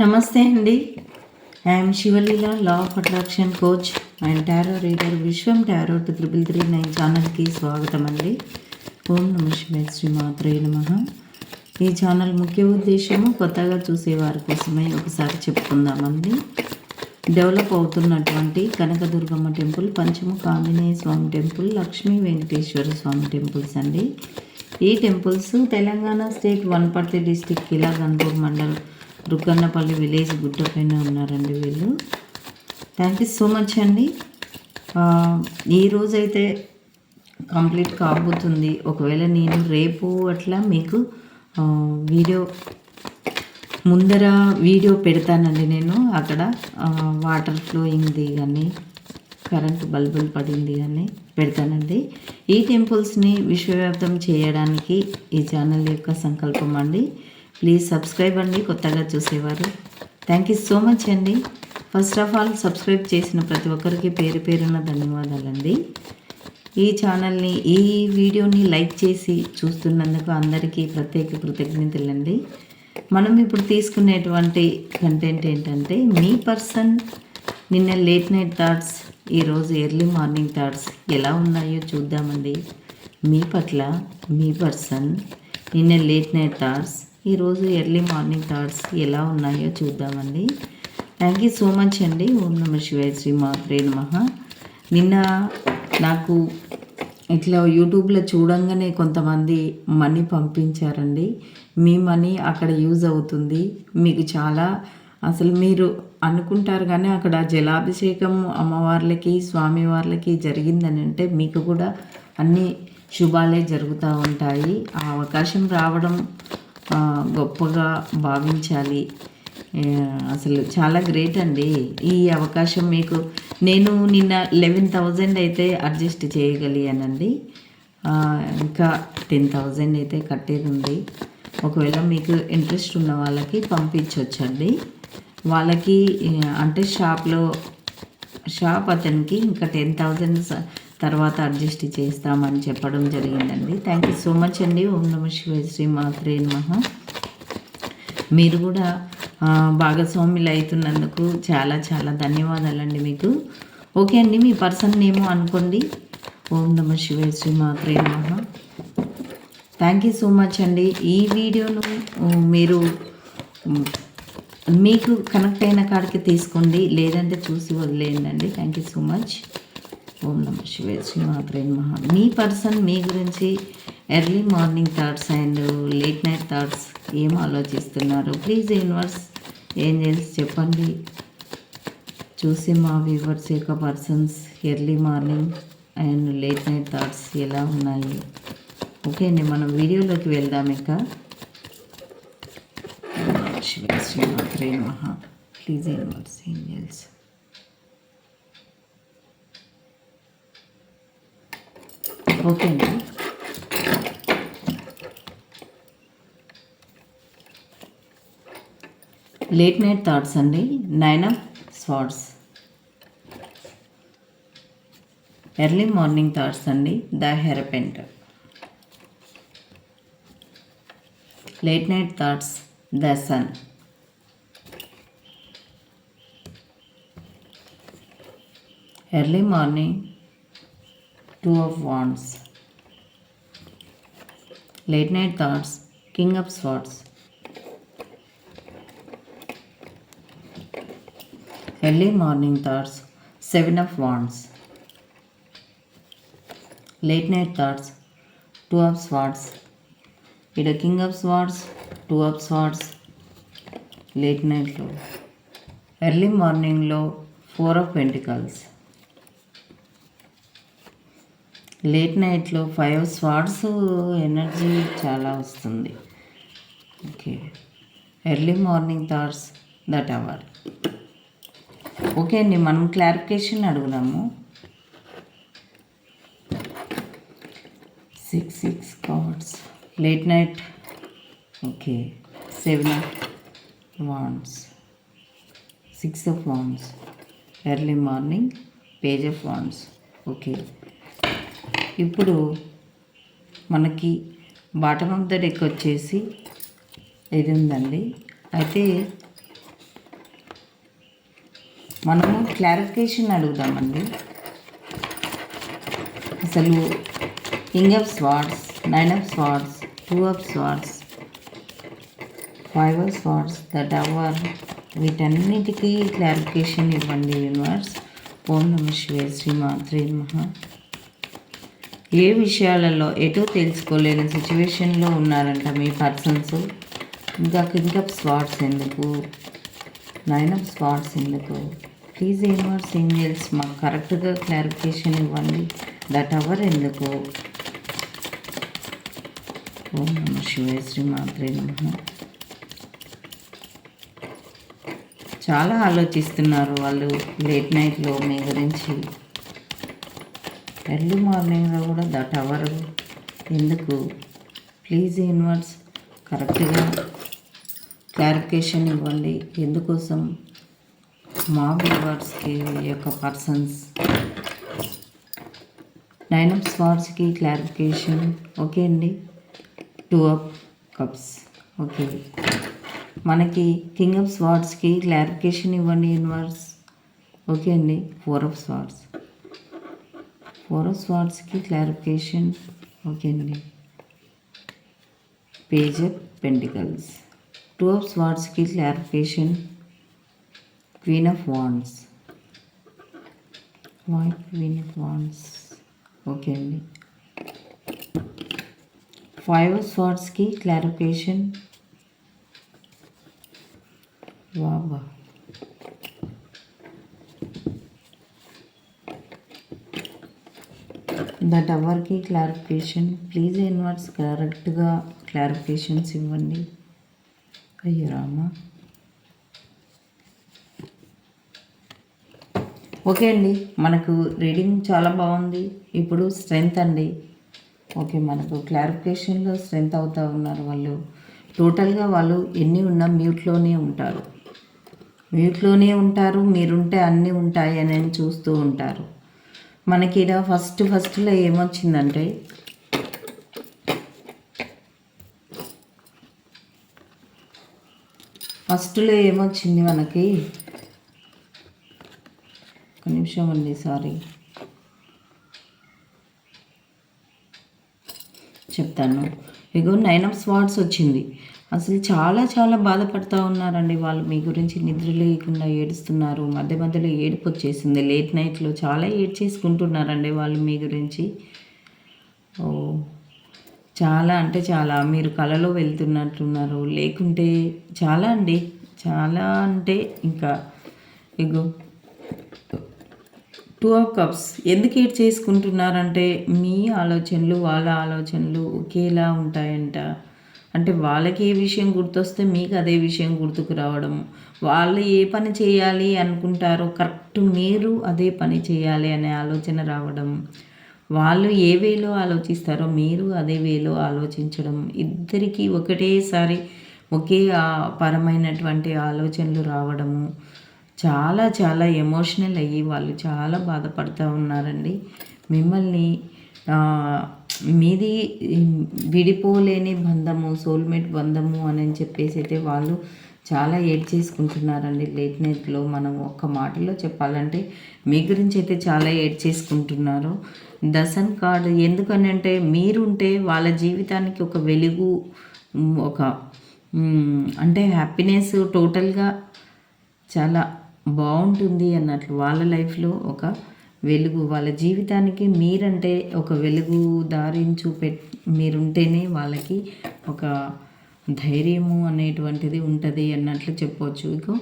నమస్తే అండి. I'm Shivaleela law of attraction coach and tarot reader Vishwam tarot two triple three nine ఛానల్కి స్వాగతం అండి. ఓం నమ శివాయ శ్రీ మాత్రే నమ. ఈ ఛానల్ ముఖ్య ఉద్దేశము కొత్తగా చూసే వారి కోసమే ఒకసారి చెప్పుకుందామండి. డెవలప్ అవుతున్నటువంటి Kanakadurgamma temple Panchamukha Anjaneya Swamy temple Lakshmi Venkateswara Swamy temples అండి. ఈ temples Telangana state Wanaparthy district Khilla Ghanpur mandal Rukkannapalli village గుట్ట పైన ఉన్నారండి వీళ్ళు. థ్యాంక్ యూ సో మచ్ అండి. ఈరోజైతే కంప్లీట్ కాబోతుంది. ఒకవేళ నేను రేపు అట్లా మీకు వీడియో ముందర వీడియో పెడతానండి నేను అక్కడ వాటర్ ఫ్లోయింగ్ది కానీ కరెంటు బల్బులు పడింది కానీ పెడతానండి. ఈ టెంపుల్స్ని విశ్వవ్యాప్తం చేయడానికి ఈ ఛానల్ యొక్క సంకల్పం అండి. ప్లీజ్ సబ్స్క్రైబ్ అండి కొత్తగా చూసేవారు. థ్యాంక్ యూ సో మచ్ అండి. ఫస్ట్ ఆఫ్ ఆల్ సబ్స్క్రైబ్ చేసిన ప్రతి ఒక్కరికి పేరు పేరున ధన్యవాదాలండి. ఈ ఛానల్ని ఈ వీడియోని లైక్ చేసి చూస్తున్నందుకు అందరికీ ప్రత్యేక కృతజ్ఞతలండి. మనం ఇప్పుడు తీసుకునేటువంటి కంటెంట్ ఏంటంటే మీ పర్సన్ నిన్న లేట్ నైట్ థాట్స్ ఈరోజు ఎర్లీ మార్నింగ్ థాట్స్ ఎలా ఉన్నాయో చూద్దామండి. మీ పట్ల మీ పర్సన్ నిన్న లేట్ నైట్ థాట్స్ ఈరోజు ఎర్లీ మార్నింగ్ థాట్స్ ఎలా ఉన్నాయో చూద్దామండి. థ్యాంక్ యూ సో మచ్ అండి. ఓం నమ శివాయ శ్రీ మాత్రే నమ. నిన్న నాకు ఇట్లా యూట్యూబ్లో చూడంగానే కొంతమంది మనీ పంపించారండి. మీ మనీ అక్కడ యూజ్ అవుతుంది. మీకు చాలా అసలు మీరు అనుకుంటారు కానీ అక్కడ జలాభిషేకం అమ్మవార్లకి స్వామివార్లకి జరిగిందని అంటే మీకు కూడా అన్ని శుభాలే జరుగుతూ ఉంటాయి. ఆ అవకాశం రావడం గొప్పగా భావించాలి. అసలు చాలా గ్రేట్ అండి. ఈ అవకాశం మీకు నేను నిన్న లెవెన్ థౌజండ్ అయితే అడ్జస్ట్ చేయగలిగానండి. ఇంకా టెన్ థౌజండ్ అయితే కట్టేది ఉంది ఒకవేళ మీకు ఇంట్రెస్ట్ ఉన్న వాళ్ళకి పంపించవచ్చండి వాళ్ళకి అంటే షాప్లో షాప్ అతనికి ఇంకా టెన్ థౌజండ్ తర్వాత అడ్జస్ట్ చేస్తామని చెప్పడం జరిగిందండి. థ్యాంక్ యూ సో మచ్ అండి. ఓం నమ శివాయ శ్రీ మాత్రే నమః. మీరు కూడా భాగస్వాములు అవుతున్నందుకు చాలా చాలా ధన్యవాదాలండి మీకు. ఓకే అండి మీ పర్సన్ నేమో అనుకోండి. ఓం నమ శివాయ శ్రీ మాత్రే నమః. థ్యాంక్ యూ సో మచ్ అండి. ఈ వీడియోను మీరు మీకు కనెక్ట్ అయిన కాడికి తీసుకోండి. లేదంటే చూసి వదిలేయండి థ్యాంక్ యూ సో మచ్ ఓం నమ శివే శ్రీ మహా మీ పర్సన్ మీ గురించి early morning thoughts and late night thoughts ఏం ఆలోచిస్తున్నారు? ప్లీజ్ యూనివర్స్ ఏంజల్స్ చెప్పండి. చూసి మా వ్యూవర్స్ యొక్క persons early morning and late night thoughts ఎలా ఉన్నాయి? ఓకే అండి మనం వీడియోలోకి వెళ్దాం ఇక. శివ శ్రీ మహా please universe angels. Okay late night thoughts అండి. Nine of swords. Early morning thoughts అండి. The hierophant late night thoughts the sun. Early morning two of wands late night thoughts king of swords. Early morning thoughts seven of wands. Late night thoughts two of swords. Either king of swords two of swords. Late night low early morning low four of pentacles. Late నైట్లో five swords energy చాలా వస్తుంది. Okay early morning thoughts that hour okay అండి మనం clarification అడుగుదాము. Six six cards late night okay seven wands six of wands early morning page of wands okay ఇప్పుడు మనకి bottom of the deck వచ్చేసి ఇది ఉందండి అయితే మనము క్లారిఫికేషన్ అడుగుదామండి. అసలు king of swords nine of swords two of swords five of swords the tower వీటన్నిటికీ క్లారిఫికేషన్ ఇవ్వండి యూనివర్స్ ఓం నమ శివే శ్రీ మాత్రే మహా ఏ విషయాలలో ఎటో తెలుసుకోలేని సిచ్యువేషన్లో ఉన్నారంట మీ పర్సన్స్? ఇంకా కింగ్ ఆఫ్ స్వార్డ్స్ ఎందుకు? నైన్ ఆఫ్ స్వార్డ్స్ ఎందుకు? ప్లీజ్ యూనివర్స్ ఏంజల్స్ మాకు కరెక్ట్గా క్లారిఫికేషన్ ఇవ్వండి. దట్ అవర్ ఎందుకు? ఓం నమ శివశ్రీ మాత్రే నమః. చాలా ఆలోచిస్తున్నారు వాళ్ళు లేట్ నైట్లో మీ గురించి. ఎర్లీ మార్నింగ్లో కూడా దట్ అవర్ ఎందుకు? ప్లీజ్ యూనివర్స్ కరెక్ట్గా క్లారిఫికేషన్ ఇవ్వండి. ఎందుకోసం? మా వ్యూవర్స్కి యొక్క పర్సన్స్ నైన్ ఆఫ్ స్వార్స్కి క్లారిఫికేషన్. ఓకే అండి? Two of cups. ఓకే. మనకి కింగ్ ఆఫ్ స్వార్డ్స్కి క్లారిఫికేషన్ ఇవ్వండి యూనివర్స్ ఓకే అండి? Four of swords four of స్వార్డ్స్కి clarification okay అండి page of pentacles two of స్వార్డ్స్కి clarification queen of wands why queen of wands okay అండి five of స్వార్డ్స్కి clarification వాబా that అవర్కి clarification please inverts కరెక్ట్గా clarifications ఇవ్వండి. అయ్యో Rama. Okay అండి. మనకు రీడింగ్ చాలా బాగుంది. ఇప్పుడు స్ట్రెంగ్త్ అండి. ఓకే మనకు క్లారిఫికేషన్లో స్ట్రెంగ్త్ అవుతూ ఉన్నారు వాళ్ళు. టోటల్గా వాళ్ళు ఎన్ని ఉన్నా మ్యూట్లోనే ఉంటారు. మ్యూట్లోనే ఉంటారు మీరుంటే అన్నీ ఉంటాయి అని చూస్తూ ఉంటారు. మనకి ఇలా ఫస్ట్ ఫస్ట్లో ఏమొచ్చిందంటే ఫస్ట్లో ఏమొచ్చింది మనకి? ఒక నిమిషం అండి సారీ. చెప్తాను. ఇగో నైన్ ఆఫ్ స్వాట్స్ వచ్చింది. అసలు చాలా చాలా బాధపడుతూ ఉన్నారండి వాళ్ళు. మీ గురించి నిద్ర లేకుండా ఏడుస్తున్నారు. మధ్య మధ్యలో ఏడుపు వచ్చేసింది. లేట్ నైట్లో చాలా ఏడ్ చేసుకుంటున్నారండి వాళ్ళు మీ గురించి. ఓ చాలా అంటే చాలా. మీరు కళలో వెళ్తున్నట్టున్నారు. లేకుంటే చాలా అండి. చాలా అంటే ఇంకా ఇగో టూ ఆఫ్ కప్స్ ఎందుకు ఏడ్ చేసుకుంటున్నారంటే మీ ఆలోచనలు వాళ్ళ ఆలోచనలు ఒకేలా ఉంటాయంట. అంటే వాళ్ళకి ఏ విషయం గుర్తొస్తే మీకు అదే విషయం గుర్తుకు రావడం. వాళ్ళు ఏ పని చేయాలి అనుకుంటారో కరెక్ట్ మీరు అదే పని చేయాలి అనే ఆలోచన రావడం. వాళ్ళు ఏ వేలో ఆలోచిస్తారో మీరు అదే వేలో ఆలోచించడం. ఇద్దరికీ ఒకటేసారి ఒకే పరమైనటువంటి ఆలోచనలు రావడము చాలా చాలా ఎమోషనల్ అయ్యి వాళ్ళు చాలా బాధపడుతూ ఉన్నారండి. మిమ్మల్ని మీది విడిపోలేని బంధము సోల్మేట్ బంధము అని చెప్పేసి అయితే వాళ్ళు చాలా ఏడ్ చేసుకుంటున్నారండి. లేట్ నైట్లో మనం ఒక్క మాటలో చెప్పాలంటే మీ గురించి అయితే చాలా ఏడ్ చేసుకుంటున్నారు. దసన్ కార్డు ఎందుకని అంటే మీరుంటే వాళ్ళ జీవితానికి ఒక వెలుగు ఒక అంటే హ్యాపీనెస్ టోటల్గా చాలా బాగుంటుంది అన్నట్లు వాళ్ళ లైఫ్లో ఒక వెలుగు వాళ్ళ జీవితానికి మీరంటే ఒక వెలుగు దారిని చూపె మీరుంటేనే వాళ్ళకి ఒక ధైర్యము అనేటువంటిది ఉంటుంది అన్నట్లు చెప్పవచ్చు ఇక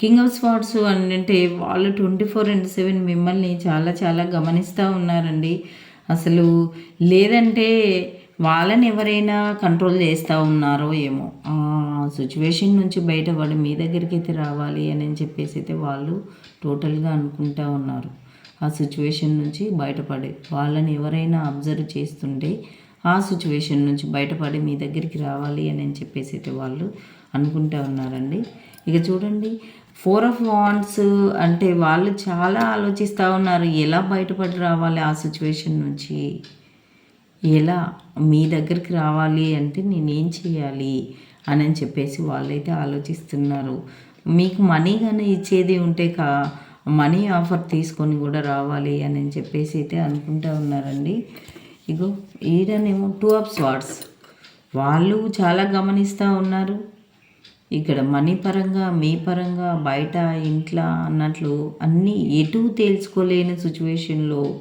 కింగ్ ఆఫ్ స్పాట్స్ అంటే వాళ్ళు ట్వంటీ ఫోర్ అండ్ సెవెన్ మిమ్మల్ని చాలా చాలా గమనిస్తూ ఉన్నారండి. అసలు లేదంటే వాళ్ళని ఎవరైనా కంట్రోల్ చేస్తూ ఉన్నారో ఏమో. ఆ సిచ్యువేషన్ నుంచి బయటపడి మీ దగ్గరికి అయితే రావాలి అని చెప్పేసి అయితే వాళ్ళు టోటల్గా అనుకుంటా ఉన్నారు. ఆ సిచ్యువేషన్ నుంచి బయటపడే. వాళ్ళని ఎవరైనా అబ్జర్వ్ చేస్తుంటే ఆ సిచ్యువేషన్ నుంచి బయటపడి మీ దగ్గరికి రావాలి అని చెప్పేసి అయితే వాళ్ళు అనుకుంటూ ఉన్నారండి. ఇక చూడండి ఫోర్ ఆఫ్ వాండ్స్ అంటే వాళ్ళు చాలా ఆలోచిస్తూ ఉన్నారు ఎలా బయటపడి రావాలి ఆ సిచ్యువేషన్ నుంచి? ఎలా మీ దగ్గరికి రావాలి అంటే నేనేం చేయాలి అని చెప్పేసి వాళ్ళైతే ఆలోచిస్తున్నారు. మీకు మనీ కానీ ఇచ్చేది ఉంటే కా మనీ ఆఫర్ తీసుకొని కూడా రావాలి అని చెప్పేసి అయితే అనుకుంటూ ఉన్నారండి. ఇగో ఈడనేమో టూ ఆఫ్ స్వార్డ్స్. వాళ్ళు చాలా గమనిస్తూ ఉన్నారు. ఇక్కడ మనీ పరంగా మీ పరంగా బయట ఇంట్లో అన్నట్లు అన్నీ ఎటు తేల్చుకోలేని సిచ్యువేషన్లో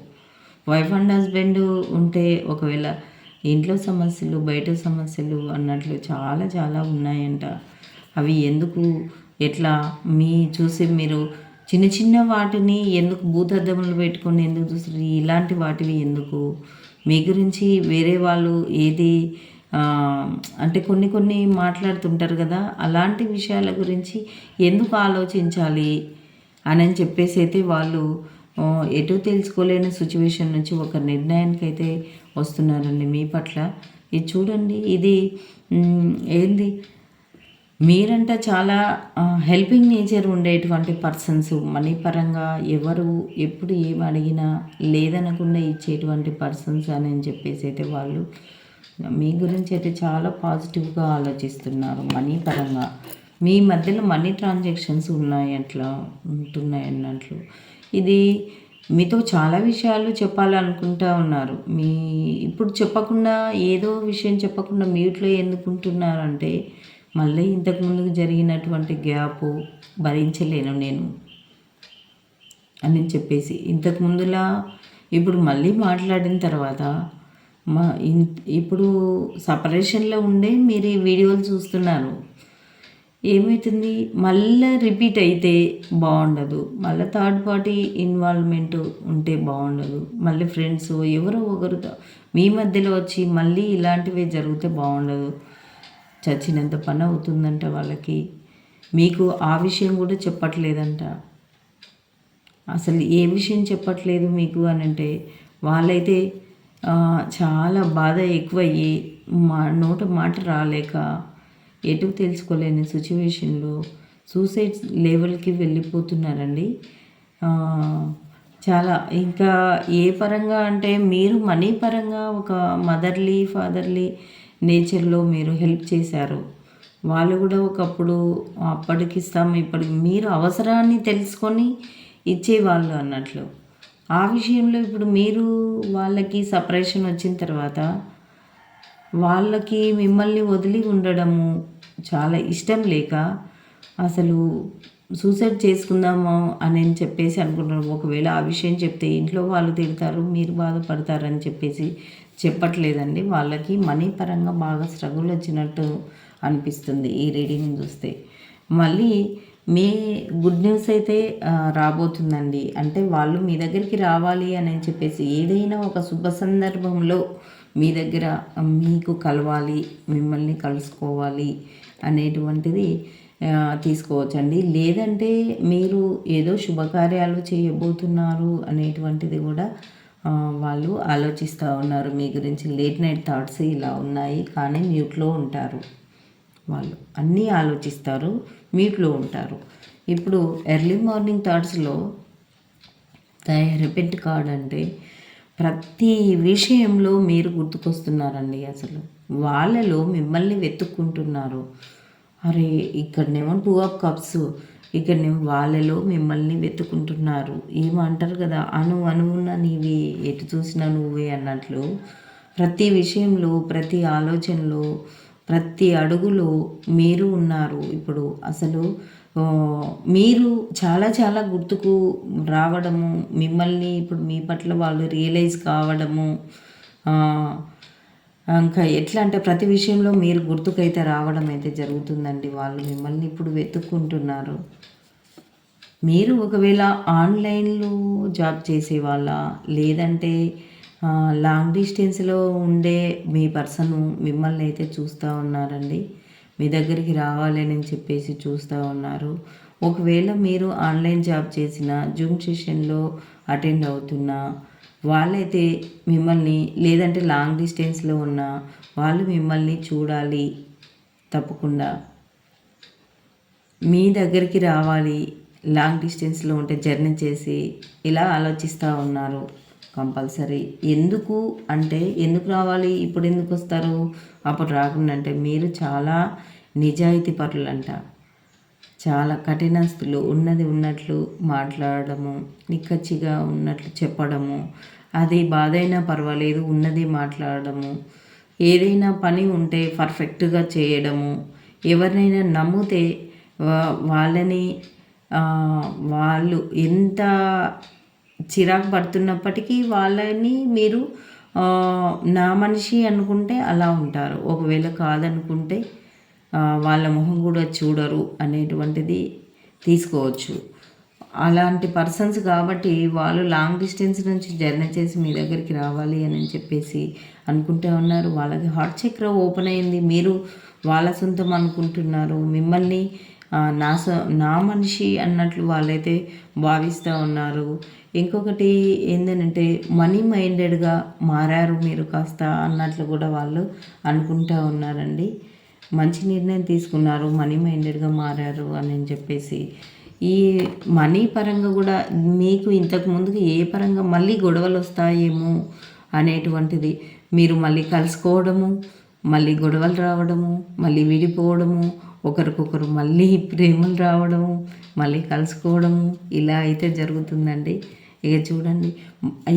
వైఫ్ అండ్ హస్బెండ్ ఉంటే ఒకవేళ ఇంట్లో సమస్యలు బయట సమస్యలు అన్నట్లు చాలా చాలా ఉన్నాయంట. అవి ఎందుకు? ఎట్లా? మీ చూసి మీరు చిన్న చిన్న వాటిని ఎందుకు భూతద్దములు పెట్టుకొని ఎందుకు చూస్తారు ఇలాంటి వాటివి ఎందుకు? మీ గురించి వేరే వాళ్ళు ఏది అంటే కొన్ని కొన్ని మాట్లాడుతుంటారు కదా అలాంటి విషయాల గురించి ఎందుకు ఆలోచించాలి అని చెప్పేసి అయితే వాళ్ళు ఎటు తెలుసుకోలేని సిచ్యువేషన్ నుంచి ఒక నిర్ణయానికి అయితే వస్తున్నారండి మీ పట్ల. ఇది చూడండి ఇది ఏంది? మీరంట చాలా హెల్పింగ్ నేచర్ ఉండేటువంటి పర్సన్స్ మనీ పరంగా ఎవరు ఎప్పుడు ఏమి అడిగినా లేదనకుండా ఇచ్చేటువంటి పర్సన్స్ అని చెప్పేసి అయితే వాళ్ళు మీ గురించి అయితే చాలా పాజిటివ్గా ఆలోచిస్తున్నారు మనీ పరంగా మీ మధ్యలో మనీ ట్రాన్సాక్షన్స్ ఉన్నాయి అట్లా ఉంటున్నాయి అన్నట్లు. ఇది మీతో చాలా విషయాలు చెప్పాలనుకుంటా ఉన్నారు. మీ ఇప్పుడు చెప్పకుండా ఏదో విషయం చెప్పకుండా మ్యూట్లో ఎందుకుంటున్నారంటే మళ్ళీ ఇంతకుముందు జరిగినటువంటి గ్యాప్ భరించలేను నేను. అని చెప్పేసి ఇంతకు ముందులా ఇప్పుడు మళ్ళీ మాట్లాడిన తర్వాత మా ఇప్పుడు సపరేషన్లో ఉండే మీరు ఈ వీడియోలు చూస్తున్నారు. ఏమవుతుంది మళ్ళీ రిపీట్ అయితే బాగుండదు. మళ్ళీ థర్డ్ పార్టీ ఇన్వాల్వ్మెంట్ ఉంటే బాగుండదు. మళ్ళీ ఫ్రెండ్స్ ఎవరో ఒకరు మీ మధ్యలో వచ్చి మళ్ళీ ఇలాంటివే జరిగితే బాగుండదు. చచ్చినంత పని అవుతుందంట వాళ్ళకి. మీకు ఆ విషయం కూడా చెప్పట్లేదంట. అసలు ఏ విషయం చెప్పట్లేదు మీకు అని అంటే వాళ్ళైతే చాలా బాధ ఎక్కువయ్యి మా నోట మాట రాలేక ఎటు తెలుసుకోలేని సిచ్యువేషన్లో సూసైడ్ లెవెల్కి వెళ్ళిపోతున్నారండి. చాలా ఇంకా ఏ పరంగా అంటే మీరు మనీ పరంగా ఒక మదర్లీ ఫాదర్లీ నేచర్లో మీరు హెల్ప్ చేశారు. వాళ్ళు కూడా ఒకప్పుడు అప్పటికి ఇస్తాం ఇప్పటికి మీరు అవసరాన్ని తెలుసుకొని ఇచ్చేవాళ్ళు అన్నట్లు. ఆ విషయంలో ఇప్పుడు మీరు వాళ్ళకి సపరేషన్ వచ్చిన తర్వాత వాళ్ళకి మిమ్మల్ని వదిలి ఉండడము చాలా ఇష్టం లేక అసలు సూసైడ్ చేసుకుందాము అని చెప్పేసి అనుకుంటున్నాం ఒకవేళ ఆ విషయం చెప్తే ఇంట్లో వాళ్ళు తిడతారు మీరు బాధపడతారని చెప్పేసి చెప్పట్లేదండి. వాళ్ళకి మనీ పరంగా బాగా స్ట్రగుల్ వచ్చినట్టు అనిపిస్తుంది ఈ రీడింగ్ చూస్తే. మళ్ళీ మీ గుడ్ న్యూస్ అయితే రాబోతుందండి. అంటే వాళ్ళు మీ దగ్గరికి రావాలి అని చెప్పేసి ఏదైనా ఒక శుభ సందర్భంలో మీ దగ్గర మీకు కలవాలి మిమ్మల్ని కలుసుకోవాలి అనేటువంటిది తీసుకోవచ్చండి. లేదంటే మీరు ఏదో శుభకార్యాలు చేయబోతున్నారు అనేటువంటిది కూడా వాళ్ళు ఆలోచిస్తూ ఉన్నారు. మీ గురించి లేట్ నైట్ థాట్స్ ఇలా ఉన్నాయి కానీ మ్యూట్లో ఉంటారు వాళ్ళు. అన్నీ ఆలోచిస్తారు మ్యూట్లో ఉంటారు. ఇప్పుడు ఎర్లీ మార్నింగ్ థాట్స్లో రిపెంట్ కార్డ్ అంటే ప్రతి విషయంలో మీరు గుర్తుకొస్తున్నారండి అసలు. వాళ్ళలో మిమ్మల్ని వెతుక్కుంటున్నారు. అరే ఇక్కడనేమో టూ ఆఫ్ కప్స్. ఇక్కడనేమో వాళ్ళలో మిమ్మల్ని వెతుకుంటున్నారు. ఏమంటారు కదా అను అనువున్న నీవి ఎటు చూసినా నువ్వే అన్నట్లు ప్రతి విషయంలో ప్రతి ఆలోచనలో ప్రతి అడుగులో మీరు ఉన్నారు. ఇప్పుడు అసలు మీరు చాలా చాలా గుర్తుకు రావడము మిమ్మల్ని ఇప్పుడు మీ పట్ల వాళ్ళు రియలైజ్ కావడము ఇంకా ఎట్లా అంటే ప్రతి విషయంలో మీరు గుర్తుకైతే రావడం అయితే జరుగుతుందండి. వాళ్ళు మిమ్మల్ని ఇప్పుడు వెతుక్కుంటున్నారు. మీరు ఒకవేళ ఆన్లైన్లో జాబ్ చేసేవాళ్ళ? లేదంటే లాంగ్ డిస్టెన్స్లో ఉండే మీ పర్సన్ మిమ్మల్ని అయితే చూస్తూ ఉన్నారండి. మీ దగ్గరికి రావాలని చెప్పేసి చూస్తూ ఉన్నారు. ఒకవేళ మీరు ఆన్లైన్ జాబ్ చేసిన జూమ్ సెషన్లో అటెండ్ అవుతున్నా వాళ్ళైతే మిమ్మల్ని లేదంటే లాంగ్ డిస్టెన్స్లో ఉన్న వాళ్ళు మిమ్మల్ని చూడాలి తప్పకుండా. మీ దగ్గరికి రావాలి లాంగ్ డిస్టెన్స్లో ఉంటే జర్నీ చేసి ఇలా ఆలోచిస్తూ ఉన్నారు కంపల్సరీ. ఎందుకు అంటే ఎందుకు రావాలి ఇప్పుడు ఎందుకు వస్తారు? అప్పుడు రాకుండా అంటే మీరు చాలా నిజాయితీ పరులంట. చాలా కఠినస్తులు ఉన్నది ఉన్నట్లు మాట్లాడడము నిక్కచ్చిగా ఉన్నట్లు చెప్పడము. అది బాధ అయినా పర్వాలేదు ఉన్నది మాట్లాడడము ఏదైనా పని ఉంటే పర్ఫెక్ట్గా చేయడము. ఎవరినైనా నమ్మితే వాళ్ళని వాళ్ళు ఎంత చిరాకు పడుతున్నప్పటికీ వాళ్ళని మీరు నా మనిషి అనుకుంటే అలా ఉంటారు. ఒకవేళ కాదనుకుంటే వాళ్ళ మొహం కూడా చూడరు అనేటువంటిది తీసుకోవచ్చు. అలాంటి పర్సన్స్ కాబట్టి వాళ్ళు లాంగ్ డిస్టెన్స్ నుంచి జర్నీ చేసి మీ దగ్గరికి రావాలి అని చెప్పేసి అనుకుంటూ ఉన్నారు. వాళ్ళకి హార్ట్ చక్ర ఓపెన్ అయింది. మీరు వాళ్ళ సొంతం అనుకుంటున్నారు. మిమ్మల్ని నా నా మనిషి అన్నట్లు వాళ్ళైతే భావిస్తూ ఉన్నారు. ఇంకొకటి ఏంటంటే మనీ మైండెడ్గా మారారు మీరు కాస్త అన్నట్లు కూడా వాళ్ళు అనుకుంటూ ఉన్నారండి. మంచి నిర్ణయం తీసుకున్నారు మనీ మైండెడ్గా మారారు అని చెప్పేసి. ఈ మనీ పరంగా కూడా మీకు ఇంతకు ముందుకు ఏ పరంగా మళ్ళీ గొడవలు వస్తాయేమో అనేటువంటిది. మీరు మళ్ళీ కలుసుకోవడము మళ్ళీ గొడవలు రావడము మళ్ళీ విడిపోవడము ఒకరికొకరు మళ్ళీ ప్రేమలు రావడము మళ్ళీ కలుసుకోవడము ఇలా అయితే జరుగుతుందండి. ఇక చూడండి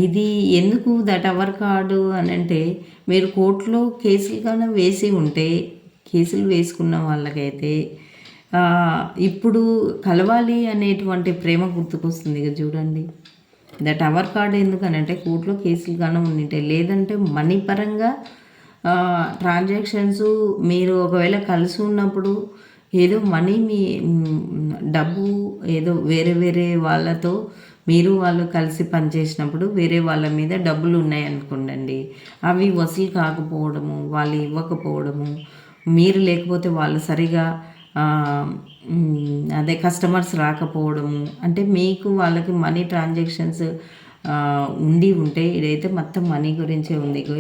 ఇది ఎందుకు దట్ అవర్ కార్డు అని అంటే మీరు కోర్టులో కేసులు కానీ వేసి ఉంటే కేసులు వేసుకున్న వాళ్ళకైతే ఇప్పుడు కలవాలి అనేటువంటి ప్రేమ గుర్తుకొస్తుంది ఇక చూడండి. దట్ అవర్ కార్డు ఎందుకనంటే కోర్టులో కేసులు కానీ ఉండింటాయి. లేదంటే మనీ పరంగా ట్రాన్సాక్షన్స్ మీరు ఒకవేళ కలిసి ఉన్నప్పుడు ఏదో మనీ మీ డబ్బు ఏదో వేరే వేరే వాళ్ళతో మీరు వాళ్ళు కలిసి పనిచేసినప్పుడు వేరే వాళ్ళ మీద డబ్బులు ఉన్నాయనుకోండి అవి వసూలు కాకపోవడము వాళ్ళు ఇవ్వకపోవడము మీరు లేకపోతే వాళ్ళు సరిగా అదే కస్టమర్స్ రాకపోవడము అంటే మీకు వాళ్ళకి మనీ ట్రాన్సాక్షన్స్ ఉండి ఉంటే ఇదైతే మొత్తం మనీ గురించే ఉంది. ఇగో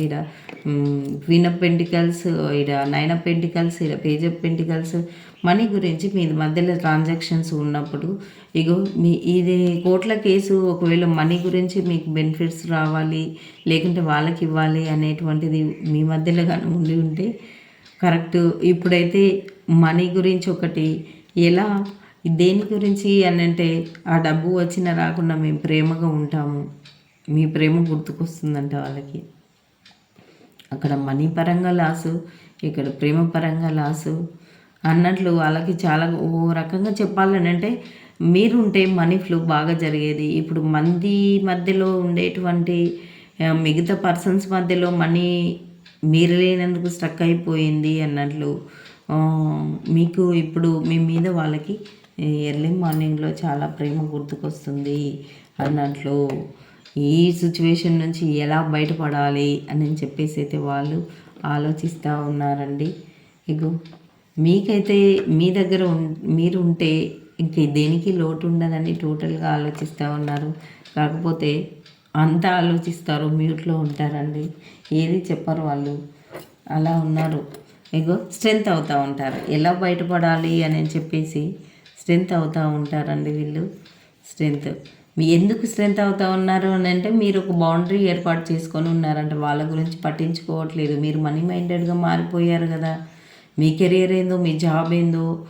క్వీన్ ఆఫ్ పెంటికల్స్ ఇక్కడ నైన్ ఆఫ్ పెంటికల్స్ ఇక్కడ పేజ్ ఆఫ్ పెంటికల్స్ మనీ గురించి మీ మధ్యలో ట్రాన్సాక్షన్స్ ఉన్నప్పుడు ఇగో మీ ఇది కోట్ల కేసు ఒకవేళ మనీ గురించి మీకు బెనిఫిట్స్ రావాలి లేకుంటే వాళ్ళకి ఇవ్వాలి అనేటువంటిది మీ మధ్యలో కానీ ఉండి ఉంటే కరెక్ట్. ఇప్పుడైతే మనీ గురించి ఒకటి ఎలా దేని గురించి అని అంటే ఆ డబ్బు వచ్చినా రాకుండా మేము ప్రేమగా ఉంటాము. మీ ప్రేమ గుర్తుకొస్తుందంట వాళ్ళకి. అక్కడ మనీ పరంగా లాసు ఇక్కడ ప్రేమ పరంగా లాసు అన్నట్లు వాళ్ళకి చాలా ఓ రకంగా చెప్పాలని అంటే మీరుంటే మనీ ఫ్లో బాగా జరిగేది. ఇప్పుడు మంది మధ్యలో ఉండేటువంటి మిగతా పర్సన్స్ మధ్యలో మనీ మీరు లేనందుకు స్ట్రక్ అయిపోయింది అన్నట్లు మీకు ఇప్పుడు మీ మీద వాళ్ళకి ఎర్లీ మార్నింగ్లో చాలా ప్రేమ గుర్తుకొస్తుంది అన్నట్లు ఈ సిచ్యువేషన్ నుంచి ఎలా బయటపడాలి అని చెప్పేసి అయితే వాళ్ళు ఆలోచిస్తూ ఉన్నారండి. ఇగో మీకైతే మీ దగ్గర మీరు ఉంటే ఇంక దేనికి లోటు ఉండదని టోటల్గా ఆలోచిస్తూ ఉన్నారు. కాకపోతే అంతా ఆలోచిస్తారు మ్యూట్లో ఉంటారండి. ఏది చెప్పరు వాళ్ళు. అలా ఉన్నారు. ఇగో స్ట్రెంత్ అవుతూ ఉంటారు. ఎలా బయటపడాలి అని చెప్పేసి స్ట్రెంత్ అవుతూ ఉంటారండి వీళ్ళు. స్ట్రెంత్ ఎందుకు స్ట్రెంత్ అవుతూ ఉన్నారు అని అంటే మీరు ఒక బౌండరీ ఏర్పాటు చేసుకొని ఉన్నారంటే వాళ్ళ గురించి పట్టించుకోవట్లేదు. మీరు మనీ మైండెడ్గా మారిపోయారు కదా. మీ కెరియర్ ఏందో మీ జాబ్ ఏందో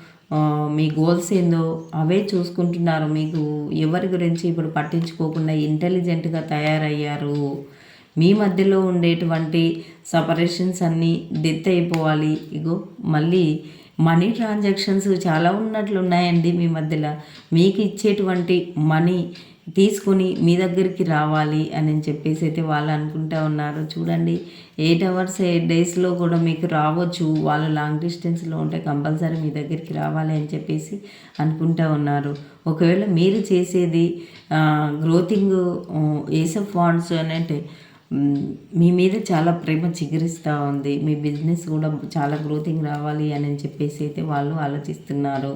మీ గోల్స్ ఏందో అవే చూసుకుంటున్నారు. మీకు ఎవరి గురించి ఇప్పుడు పట్టించుకోకుండా ఇంటెలిజెంట్గా తయారయ్యారు. మీ మధ్యలో ఉండేటువంటి సపరేషన్స్ అన్నీ డెత్ అయిపోవాలి ఇగో మళ్ళీ మనీ ట్రాన్సాక్షన్స్ చాలా ఉన్నట్లు ఉన్నాయండి మీ మధ్యలో. మీకు ఇచ్చేటువంటి మనీ తీసుకొని మీ దగ్గరికి రావాలి అని చెప్పేసి అయితే వాళ్ళు అనుకుంటా ఉన్నారు. చూడండి ఎయిట్ అవర్స్ ఎయిట్ డేస్లో కూడా మీకు రావచ్చు. వాళ్ళు లాంగ్ డిస్టెన్స్లో ఉంటే కంపల్సరీ మీ దగ్గరికి రావాలి అని చెప్పేసి అనుకుంటా ఉన్నారు. ఒకవేళ మీరు చేసేది గ్రోతింగ్ ఏసఫ్ ఫాండ్స్ అని అంటే మీ మీద చాలా ప్రేమ చిగురిస్తూ ఉంది. మీ బిజినెస్ కూడా చాలా గ్రోతింగ్ రావాలి అని చెప్పేసి అయితే వాళ్ళు ఆలోచిస్తున్నారు.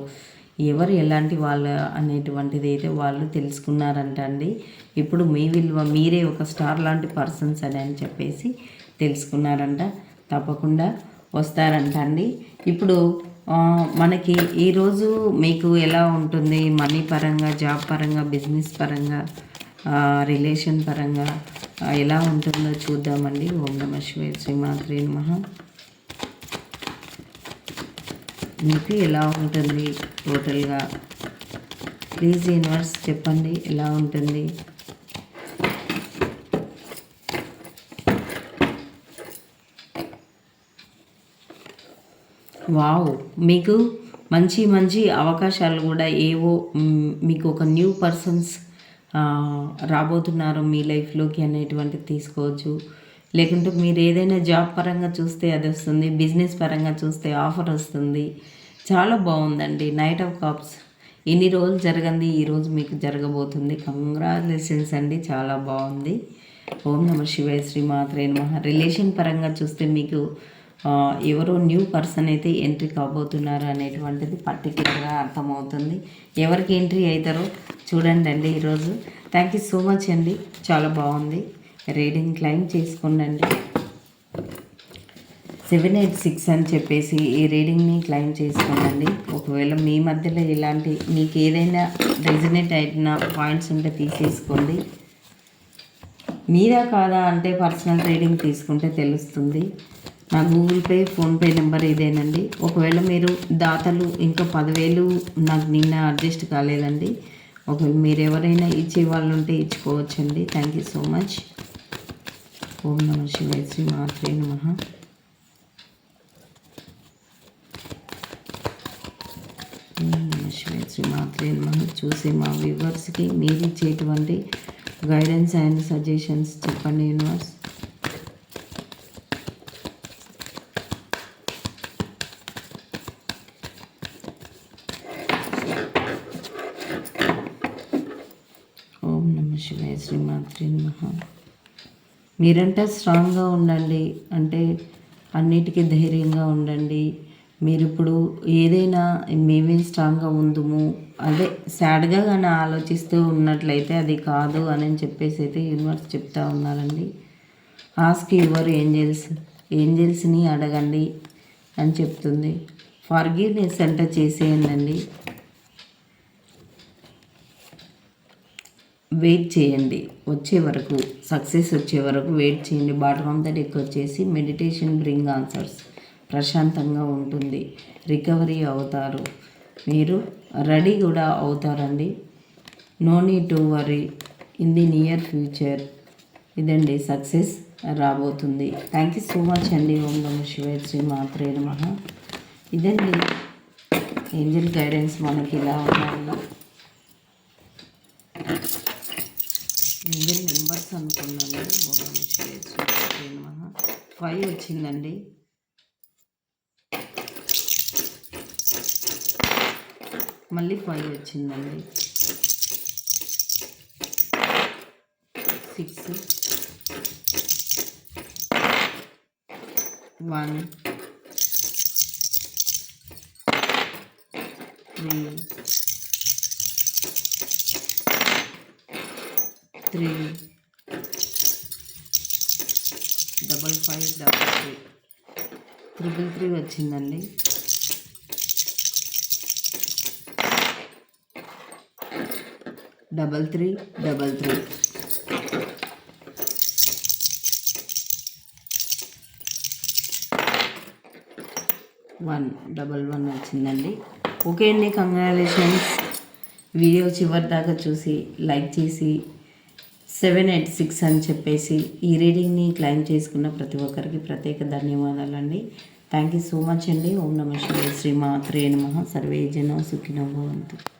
ఎవరు ఎలాంటి వాళ్ళు అనేటువంటిది అయితే వాళ్ళు తెలుసుకున్నారంట అండి. ఇప్పుడు మీ విలువ మీరే ఒక స్టార్ లాంటి పర్సన్స్ అని అని చెప్పేసి తెలుసుకున్నారంట. తప్పకుండా వస్తారంట అండి. ఇప్పుడు మనకి ఈరోజు మీకు ఎలా ఉంటుంది? మనీ పరంగా జాబ్ పరంగా బిజినెస్ పరంగా రిలేషన్ పరంగా ఎలా ఉంటుందో చూద్దామండి. ఓం నమ శివే శ్రీమాత్రే నమ. మీకు ఎలా ఉంటుంది టోటల్గా? ప్లీజ్ యూనివర్స్ చెప్పండి ఎలా ఉంటుంది? వావ్ మీకు మంచి మంచి అవకాశాలు కూడా ఏవో మీకు ఒక న్యూ పర్సన్స్ రాబోతున్నారు మీ లైఫ్లోకి అనేటువంటిది తీసుకోవచ్చు. లేకుంటే మీరు ఏదైనా జాబ్ పరంగా చూస్తే అది వస్తుంది బిజినెస్ పరంగా చూస్తే ఆఫర్ వస్తుంది. చాలా బాగుందండి నైట్ ఆఫ్ కాప్స్ ఎన్ని రోజులు జరగంది ఈరోజు మీకు జరగబోతుంది. కంగ్రాచులేషన్స్ అండి చాలా బాగుంది. ఓం నమ శివాయ శ్రీ మాత్రే నమ. రిలేషన్ పరంగా చూస్తే మీకు ఎవరో న్యూ పర్సన్ అయితే ఎంట్రీ కాబోతున్నారు అనేటువంటిది పర్టికులర్గా అర్థమవుతుంది. ఎవరికి ఎంట్రీ అవుతారో చూడండి అండి ఈరోజు. థ్యాంక్ యూ సో మచ్ అండి చాలా బాగుంది. రీడింగ్ క్లైమ్ చేసుకోండి సెవెన్ ఎయిట్ సిక్స్ అని చెప్పేసి ఈ రీడింగ్ని క్లైమ్ చేసుకోండి ఒకవేళ మీ మధ్యలో ఇలాంటి మీకు ఏదైనా రెజినేట్ అయిన పాయింట్స్ ఉంటే తీసేసుకోండి. మీరా కాదా అంటే పర్సనల్ రీడింగ్ తీసుకుంటే తెలుస్తుంది. నా గూగుల్ పే ఫోన్పే నెంబర్ ఇదేనండి. ఒకవేళ మీరు దాతలు ఇంకా పదివేలు నాకు నిన్న అడ్జస్ట్ కాలేదండి. ఒకవేళ మీరు ఎవరైనా ఇచ్చే వాళ్ళు ఉంటే ఇచ్చుకోవచ్చండి. Thank you so much. ఓం నమ శివే శ్రీ మాత్రే నమ. శివాయ శ్రీ మాత్రే నమ. చూసే మా వ్యూవర్స్కి మీరు ఇచ్చేటువంటి గైడెన్స్ అండ్ సజెషన్స్ చెప్పండి యూనివర్స్ ఓం నమ శివాయ శ్రీమాత్రి నమ. మీరంటే స్ట్రాంగ్గా ఉండండి. అంటే అన్నిటికీ ధైర్యంగా ఉండండి. మీరు ఇప్పుడు ఏదైనా మేమే స్ట్రాంగ్గా ఉందుము? అదే సాడ్గా కానీ ఆలోచిస్తూ ఉన్నట్లయితే అది కాదు అని చెప్పేసి అయితే యూనివర్స్ చెప్తా ఉన్నారండి. ఆస్క్ యువర్ ఏంజెల్స్ ఏంజెల్స్ని అడగండి అని చెప్తుంది. ఫర్గివ్నెస్ అంటే చేసేయండి వెయిట్ చేయండి. వచ్చే వరకు సక్సెస్ వచ్చే వరకు వెయిట్ చేయండి. బాటమ్ ఆఫ్ ద డెక్ వచ్చేసి మెడిటేషన్ బ్రింగ్ ఆన్సర్స్. ప్రశాంతంగా ఉంటుంది. రికవరీ అవుతారు. మీరు రెడీ కూడా అవుతారండి. No need to worry. In the near future ఇదండి సక్సెస్ రాబోతుంది. థ్యాంక్ యూ సో మచ్ అండి. ఓం నమ శివాయ శ్రీ మాత్రే నమ. ఇదండి ఏంజల్ గైడెన్స్ మనకి ఇలా ఉండాలి. ఏంజల్ నెంబర్స్ అనుకున్నాను. ఫైవ్ వచ్చిందండి. మళ్ళీ ఫైవ్ వచ్చిందండి. Six one three three. Double five double three. Triple three వచ్చిందండి. Double three double three. One double one వచ్చిందండి. ఓకే అండి కంగ్రాచులేషన్స్. వీడియో చివరి దాకా చూసి లైక్ చేసి సెవెన్ ఎయిట్ సిక్స్ అని చెప్పేసి ఈ రీడింగ్ని క్లైమ్ చేసుకున్న ప్రతి ఒక్కరికి ప్రత్యేక ధన్యవాదాలండి. థ్యాంక్ యూ సో మచ్ అండి. ఓం నమ శివాయ శ్రీ మాత్రే నమ. సర్వే జన సుఖినో భవంతు.